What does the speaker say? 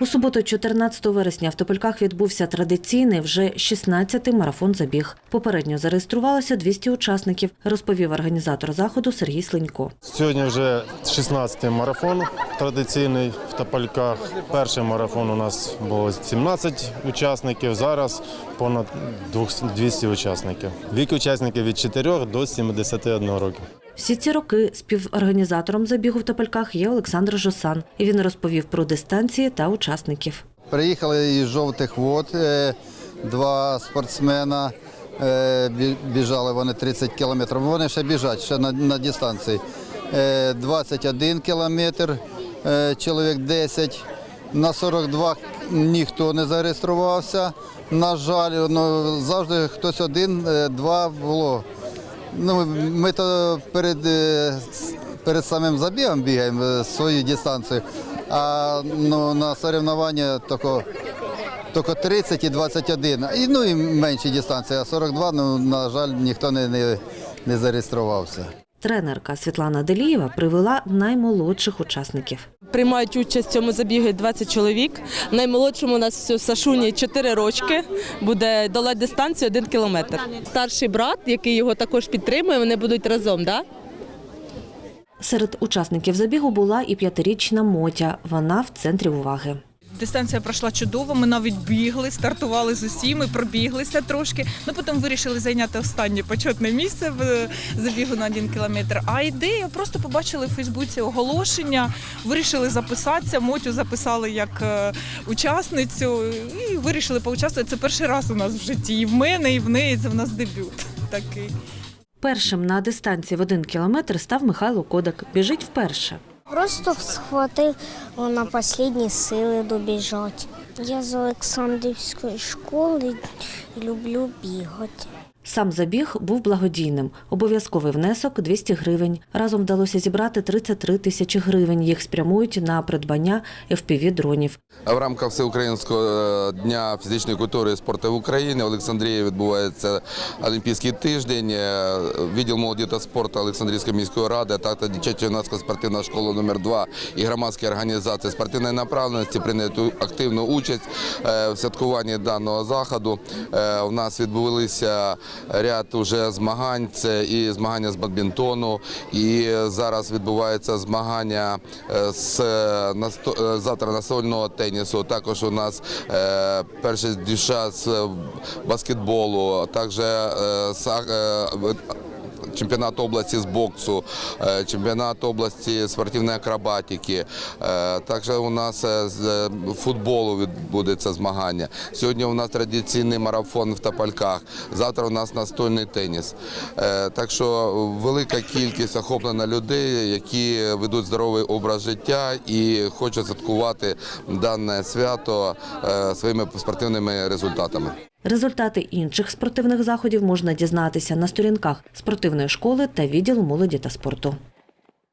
У суботу, 14 вересня, в Топельках відбувся традиційний вже 16-й марафон забіг. Попередньо зареєструвалося 200 учасників, розповів організатор заходу Сергій Слинько. Сьогодні вже 16-й марафон традиційний в Топальках. Перший марафон у нас було 17 учасників, зараз понад 200 учасників. Вік учасників від 4 до 71 років. Всі ці роки співорганізатором забігу в Топельках є Олександр Жосан. І він розповів про дистанції та учасників. Приїхали із жовтих вод, е, два спортсмена. е, Біжали вони 30 кілометрів. Вони ще біжать ще на, на дистанції. Е, 21 кілометр, е, чоловік 10. На 42 ніхто не зареєструвався. На жаль, ну, завжди хтось один, два було. Ну, ми то перед, е, перед самим забігом бігаємо е, свою дистанцію, а ну, на соревнування тільки, тільки 30 і 21. І, ну і менші дистанції, а 42, ну, на жаль, ніхто не, не, не зареєструвався. Тренерка Світлана Делієва привела наймолодших учасників. Приймають участь в цьому забігі 20 чоловік. Наймолодшому у нас в Сашуні 4 рочки. Буде долати дистанцію 1 кілометр. Старший брат, який його також підтримує, вони будуть разом. Да? Серед учасників забігу була і п'ятирічна Мотя. Вона в центрі уваги. Дистанція пройшла чудово. Ми навіть бігли, стартували з усіми, пробіглися трошки. Ну потім вирішили зайняти останнє почетне місце в е, забігу на один кілометр. А ідея просто побачили в Фейсбуці оголошення, вирішили записатися. Мотю записали як е, учасницю і вирішили поучаствувати. Це перший раз у нас в житті. І в мене, і в неї це в нас дебют такий. Першим на дистанції в один кілометр став Михайло Кодак. Біжить вперше. Просто схватив на останні сили добіжати. Я з Олександрівської школи люблю бігати. Сам забіг був благодійним. Обов'язковий внесок 200 гривень. Разом вдалося зібрати 33 тисячі гривень. Їх спрямують на придбання FPV-дронів. В рамках всеукраїнського е, дня фізичної культури і спорту в Україні в Олександрії відбувається Олімпійський тиждень. Е, Відділ молоді та спорту Олександрійської міської ради, а також дитячо-юнацька спортивна школа номер 2 і громадські організації спортивної направленості прийняли активну участь е, в святкуванні даного заходу. У нас відбулися ряд уже змагань. Це і змагання з бадмінтону, і зараз відбуваються змагання е, з е, завтра настольного тенісу. Також у нас е, перші дівчат з баскетболу, також Чемпіонат області з боксу, е, чемпіонат області спортивної акробатики. Е, Також у нас е, з футболу відбудеться змагання. Сьогодні у нас традиційний марафон в Топальках. Завтра у нас настольний теніс. Так що велика кількість охоплена людей, які ведуть здоровий образ життя і хочуть святкувати дане свято своїми спортивними результатами. Результати інших спортивних заходів можна дізнатися на сторінках спортивної школи та відділу молоді та спорту.